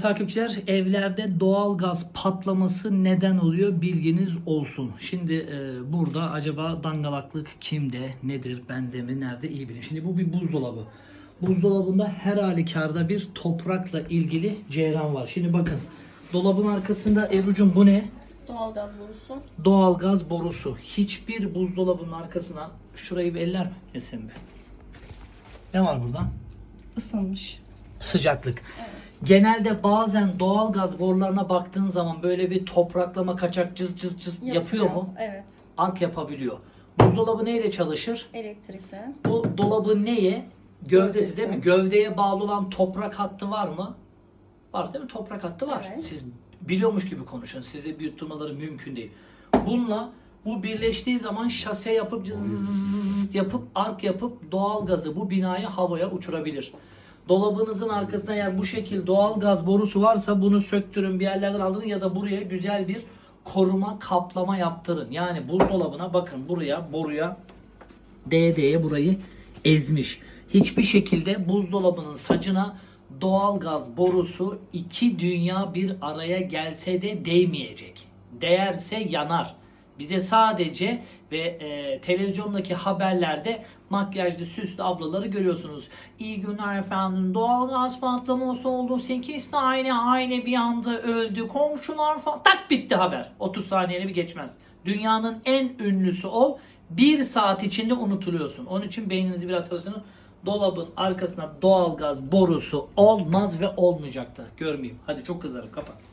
Takipçiler evlerde doğal gaz patlaması neden oluyor bilginiz olsun. Şimdi e, burada acaba dangalaklık kimde, nedir, bende mi, nerede iyi bilin. Şimdi bu bir buzdolabı. Buzdolabında her halükarda bir toprakla ilgili ceyran var. Şimdi bakın dolabın arkasında Ebru'cum bu ne? Doğalgaz borusu. Doğal gaz borusu. Hiçbir buzdolabının arkasına şurayı bir eller mi? Esin be. Ne var burada? Isınmış. Sıcaklık. Evet. Genelde bazen doğal gaz borularına baktığın zaman böyle bir topraklama kaçak cız cız cız yapıyor, mu? Evet. Ark yapabiliyor. Buzdolabı neyle çalışır? Elektrikle. Bu dolabın neye? Gövdesi Gövdesi. değil mi? Gövdeye bağlı olan toprak hattı var mı? Var değil mi? Toprak hattı var. Evet. Siz biliyormuş gibi konuşun. Sizi büyütturmaları mümkün değil. Bununla bu birleştiği zaman şase yapıp cız yapıp ark yapıp doğal gazı bu binayı havaya uçurabilir. Dolabınızın arkasında eğer bu şekil doğal gaz borusu varsa bunu söktürün bir yerlerden alın ya da buraya güzel bir koruma kaplama yaptırın. Yani buzdolabına bakın buraya boruya DD'ye burayı ezmiş. Hiçbir şekilde buzdolabının sacına doğal gaz borusu iki dünya bir araya gelse de değmeyecek. Değerse yanar. Bize sadece ve e, televizyondaki haberlerde makyajlı süslü ablaları görüyorsunuz. İyi günler efendim. Doğal gaz patlaması oldu. 8 tane aile bir anda öldü. Komşular falan. Tak bitti haber. 30 saniyeni bir geçmez. Dünyanın en ünlüsü ol. Bir saat içinde unutuluyorsun. Onun için beyninizi biraz çalıştırın. Dolabın arkasına doğalgaz borusu olmaz ve olmayacak da. Görmeyeyim. Hadi çok kızarım. Kapat.